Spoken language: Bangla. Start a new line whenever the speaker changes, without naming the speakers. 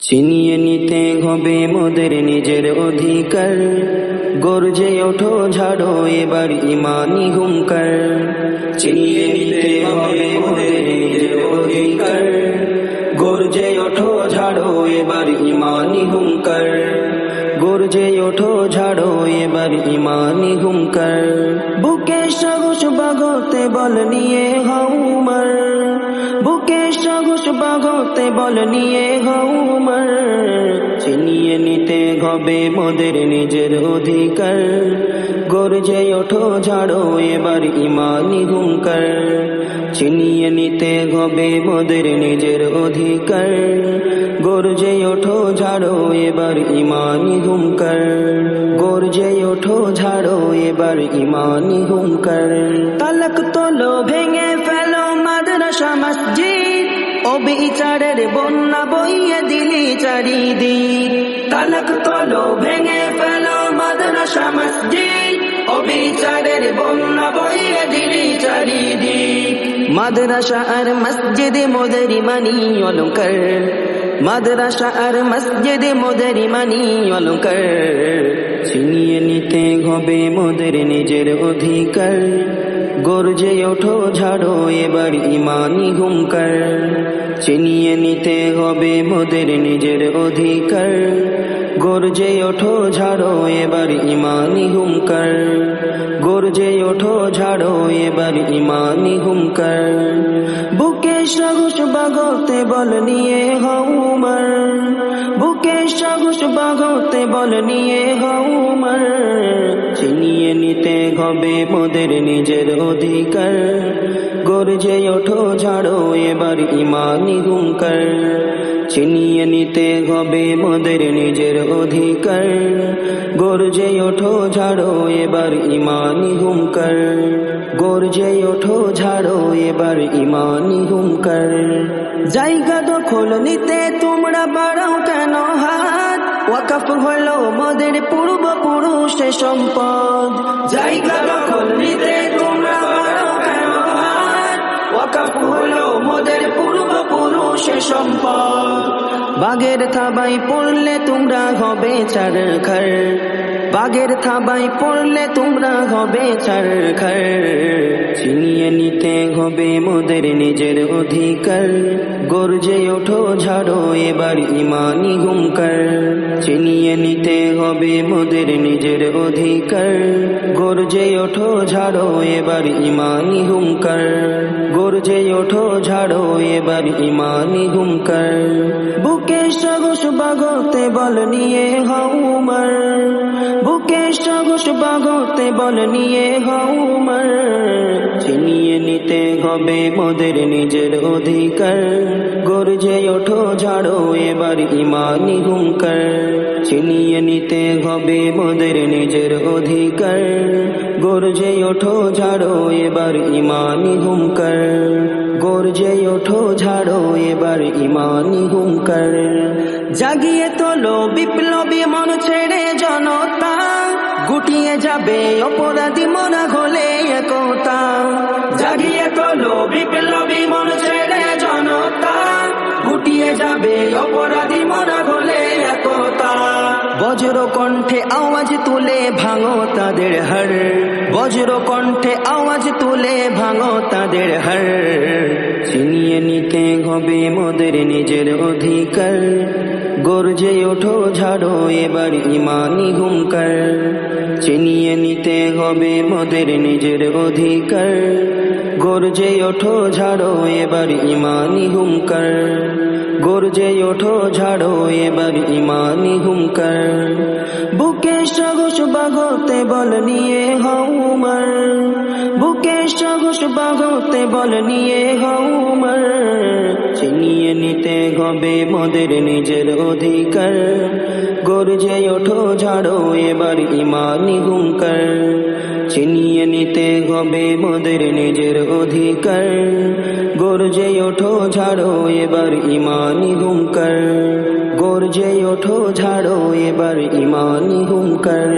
ছিনিয়ে নিতে হবে মোদের নিজের অধিকার। গর্জে ওঠো, ঝাড়ো, এবার ইমানি হুঙ্কার। ছিনিয়ে নিতে হবে মোদের নিজের অধিকার। গর্জে ওঠো, ঝাড়ো, এবার ইমানি হুঙ্কার। গর্জে ওঠো, ঝাড়ো, এবার ইমানি হুঙ্কার। বুকে সাহস বাগতে বল নিয়ে হাউমার। বুকে সাহস বাগতে বল নিয়ে হাউমার ছিনিয়ে নিতে হবে মোদের নিজের অধিকার। গর্জে ওঠো, ঝাড়ো এবার ইমানি হুঙ্কার। ছিনিয়ে নিতে হবে মোদের নিজের অধিকার। গর্জে ওঠো, ঝাড়ো এবার ইমানি হুঙ্কার। গর্জে ওঠো, ঝাড়ো এবার ইমানি হুঙ্কার। তালাক তোলো ভেঙে মসজিদ ও বিচারের বন্যা বইয়ে দিলি চারিদিক। তালাক তলো ভেঙে ফেলো মাদ্রাসা মসজিদ। ও বিচারের বন্যা বইয়ে দিলি চারিদিক। মাদ্রাসা আর মসজিদে মোদের মানি অলঙ্কার। মাদ্রাসা আর মসজিদে মোদের মানি অলঙ্কার। ছিনিয়ে নিতে হবে মোদের নিজের অধিকার। গর্জে ওঠো, ঝাড়ো, এবার ইমানি হুঙ্কার। ছিনিয়ে নিতে হবে মোদের নিজের অধিকার। গর্জে ওঠো, ঝাড়ো, এবার ইমানি হুঙ্কার। গর্জে ওঠো, ঝাড়ো, এবার ইমানি হুঙ্কার। বুকে সাহস বাগতে বল নিয়ে হাউমার বুকে সাহস বাগতে বল নিয়ে হাউমার চিনিয়ে নিতে হবে মোদের নিজের অধিকার। গর্জে ওঠো, ঝাড়ো, এবার ইমানি হুঙ্কার। চিনিয়ে নিতে হবে মোদের নিজের অধিকার। গর্জে ওঠো, ঝাড়ো, এবার ইমানি হুঙ্কার। গর্জে ওঠো, ঝাড়ো, এবার ইমানি হুঙ্কার। জায়গা দখল নিতে তোমরা বাড়াও কেন হাত? ওয়াকাফ হলো মোদের পূর্বপুরুষের সম্পদ। জায়গা দখল নিতে বাগের থাবাই পড়লে তোমরা হবে চার খার বাগের থাবাই পড়লে তোমরা হবে ছাড় খার ছিনিয়ে নিতে হবে মোদের নিজের অধিকার। গর্জে ওঠো, ঝাড়ো, এবার ইমানি হুঙ্কার। ছিনিয়ে নিতে হবে মোদের নিজের অধিকার। গর্জে ওঠো, ঝাড়ো, এবার ইমানি হুঙ্কার। গর্জে ওঠো, ঝাড়ো, এবার ইমানি হুঙ্কার। বুকে সাহস বাগতে বল নিয়ে হাউমার। বুকে সাহস বাগতে বল নিয়ে হাউমার ছিনিয়ে নিতে হবে মোদের নিজের অধিকার। গর্জে ওঠো, ঝাড়ো, এবার ইমানি হুঙ্কার। ছিনিয়ে নিতে হবে মোদের নিজের অধিকার। গর্জে ওঠো, ঝাড়ো, এবার ইমানি হুঙ্কার। গর্জে ওঠো ঝাড়ো, এবার ইমানি হুঙ্কার। জাগিয়ে তোলো বিপ্লবী মন ছেড়ে জনতা। গুটিয়ে যাবে অপরাধী মনা হলে একতা। জাগিয়ে তোলো বিপ্লবী মন ছেড়ে জনতা। গুটিয়ে যাবে অপরাধী মনা হলে একতা। বজ্র কণ্ঠে আওয়াজ তুলে ভাঙো তাদের হার বজ্র কণ্ঠে আওয়াজ তুলে ভাঙো তাদের হার হবে মোদের নিজের অধিকার। গর্জে ওঠো, ঝাড়ো, এবার ইমানি হুঙ্কার। ছিনিয়ে নিতে হবে মোদের নিজের অধিকার। গর্জে ওঠো, ঝাড়ো, এবার ইমানি হুঙ্কার। গর্জে ওঠো, ঝাড়ো, এবার ইমানি হুঙ্কার। বুকে সাহস বাগতে বল নিয়ে হাউমার বুকে সাহস বাগতে বল নিয়ে হাউমার ছিনিয়ে নিতে হবে মোদের নিজের অধিকার। গর্জে ওঠো, ঝাড়ো, এবার ইমানি হুঙ্কার। ছিনিয়ে নিতে হবে মোদের নিজের অধিকার। গর্জে ওঠো, ঝাড়ো, এবার ইমানি হুঙ্কার। গর্জে ওঠো, ঝাড়ো, এবার ইমানি হুঙ্কার।